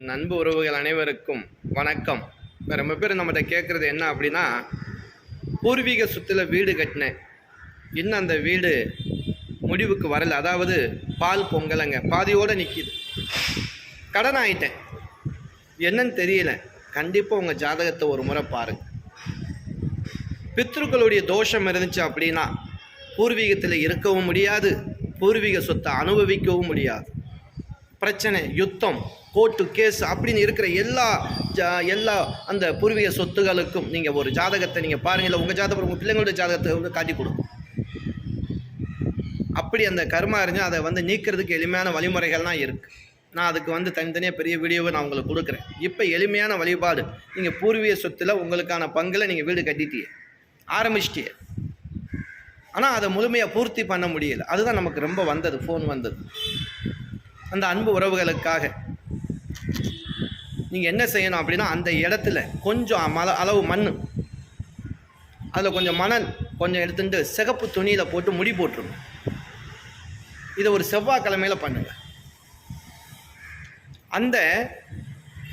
நண்பு உறவுகள் அனைவருக்கும் வணக்கம். ரொம்ப பேர் நம்மகிட்ட கேட்குறது என்ன அப்படின்னா பூர்வீக சுற்றில் வீடு கட்டினேன். இன்னும் அந்த வீடு முடிவுக்கு வரல. அதாவது பால் பொங்கலைங்க. பாதியோடு நிற்கிது கடன் ஆயிட்டேன். என்னன்னு தெரியல. கண்டிப்பாக உங்கள் ஜாதகத்தை ஒரு முறை பாருங்கள் பித்ருக்களுடைய தோஷம் இருந்துச்சு அப்படின்னா பூர்வீகத்தில் இருக்கவும் முடியாது. பூர்வீக சொத்தை அனுபவிக்கவும் முடியாது. பிரச்சனை யுத்தம் கோர்ட்டு கேஸ் அப்படின்னு இருக்கிற எல்லா ஜா- எல்லா அந்த பூர்வீக சொத்துகளுக்கும் நீங்கள் ஒரு ஜாதகத்தை நீங்கள் பாருங்கள் இல்லை உங்கள் ஜாதகம் உங்கள் பிள்ளைங்களோட ஜாதகத்தை வந்து காட்டி கொடுக்கும் அப்படி அந்த கர்மா இருந்தால் அதை வந்து நீக்கிறதுக்கு எளிமையான வழிமுறைகள்லாம் இருக்குது நான் அதுக்கு வந்து தனித்தனியாக பெரிய வீடியோவை நான் உங்களுக்கு கொடுக்குறேன். இப்போ எளிமையான வழிபாடு. நீங்கள் பூர்வீக சொத்தில் உங்களுக்கான பங்கில் நீங்கள் வீடு கட்டிட்டியே ஆரம்பிச்சிட்டிய ஆனால் அதை முழுமையாக பூர்த்தி பண்ண முடியல. அதுதான் நமக்கு ரொம்ப வந்தது ஃபோன் வந்தது. அந்த அன்பு உறவுகளுக்காக. நீங்கள் என்ன செய்யணும் அப்படின்னா அந்த இடத்துல கொஞ்சம் மல அளவு மண் அதில் கொஞ்சம் மணல் கொஞ்சம் எடுத்துட்டு சிகப்பு துணியில் போட்டு முடி போட்டுருங்க. இதை ஒரு செவ்வாய்க்கிழமையில் பண்ணுங்கள் அந்த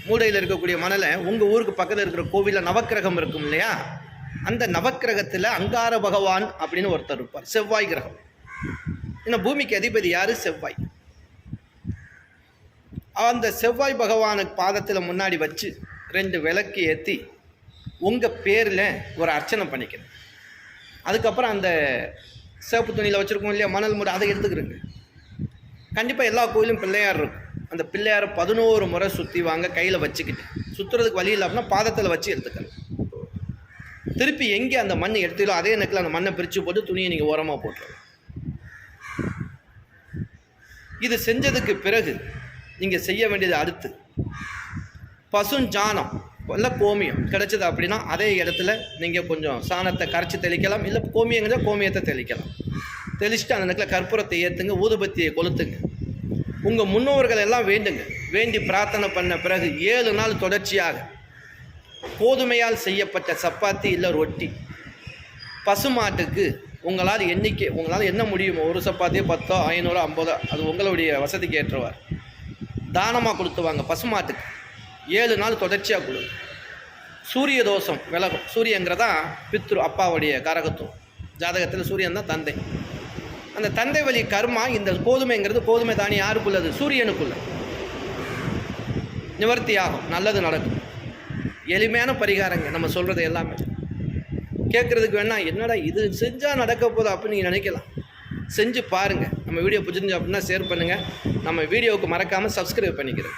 மூடையில் இருக்கக்கூடிய மணலை உங்கள் ஊருக்கு பக்கத்தில் இருக்கிற கோவிலில் நவக்கிரகம் இருக்கும் இல்லையா? அந்த நவக்கிரகத்தில் அங்கார பகவான் அப்படின்னு ஒருத்தர் இருப்பார். செவ்வாய் கிரகம். இன்னும் பூமிக்கு அதிபதி யார்? செவ்வாய். அந்த செவ்வாய் பகவானுக்கு பாதத்தில் முன்னாடி வச்சு ரெண்டு விளக்கு ஏற்றி உங்கள் பேரில் ஒரு அர்ச்சனை பண்ணிக்கணும். அதுக்கப்புறம் அந்த சிவப்பு துணியில் வச்சுருக்கோம் இல்லையா மணல் முறை அதை எடுத்துக்கிறேங்க கண்டிப்பாக எல்லா கோயிலும் பிள்ளையார் இருக்கும். அந்த பிள்ளையாரை பதினோரு முறை சுற்றி வாங்க கையில் வச்சுக்கிட்டு சுற்றுறதுக்கு வழி இல்லை அப்படின்னா பாதத்தில் வச்சு எடுத்துக்கணும். திருப்பி எங்கே அந்த மண் எடுத்தீங்களோ அதே நேரத்தில் அந்த மண்ணை பிரித்து போட்டு துணியை நீங்கள் ஓரமாக போட்டுருங்க. இது செஞ்சதுக்கு பிறகு நீங்கள் செய்ய வேண்டியது அடுத்து. பசுஞ்சாணம் இல்லை கோமியம். கிடைச்சது அப்படின்னா அதே இடத்துல நீங்கள் கொஞ்சம் சாணத்தை கரைச்சி தெளிக்கலாம் இல்லை கோமியங்கிற கோமியத்தை தெளிக்கலாம். தெளிச்சுட்டு அந்த இடத்துல கற்பூரத்தை ஏற்றுங்க ஊதுபத்தியை கொளுத்துங்க. உங்கள் முன்னோர்கள் எல்லாம் வேண்டுங்க. வேண்டி பிரார்த்தனை பண்ண பிறகு ஏழு நாள் தொடர்ச்சியாக கோதுமையால் செய்யப்பட்ட சப்பாத்தி இல்லை ரொட்டி. பசுமாட்டுக்கு உங்களால் எண்ணிக்கை உங்களால் என்ன முடியுமோ ஒரு சப்பாத்தியோ பத்தோ ஐநூறோ ஐம்பதோ அது உங்களுடைய வசதிக்கு ஏற்றவார் தானமாக கொடுத்துவாங்க பசுமாட்டுக்கு. ஏழு நாள் தொடர்ச்சியாக கொடு. சூரிய தோஷம் விலகும். சூரியங்கிறதா பித்ரு அப்பாவுடைய கரகத்துவம். ஜாதகத்தில் சூரியன் தான் தந்தை. அந்த தந்தை வழி கர்மா இந்த கோதுமைங்கிறது கோதுமை தானி யாருக்குள்ளது? சூரியனுக்குள்ள. நிவர்த்தி ஆகும். நல்லது நடக்கும். எளிமையான பரிகாரங்க. நம்ம சொல்கிறது எல்லாமே. கேட்குறதுக்கு வேணால் என்னடா இது செஞ்சால் நடக்க போதும் அப்படின்னு நீங்கள் நினைக்கலாம். செஞ்சு பாருங்கள் நம்ம வீடியோ பிடிச்சிருந்து அப்படின்னா ஷேர் பண்ணுங்கள் நம்ம வீடியோவுக்கு மறக்காமல் சப்ஸ்கிரைப் பண்ணிக்கிறேன்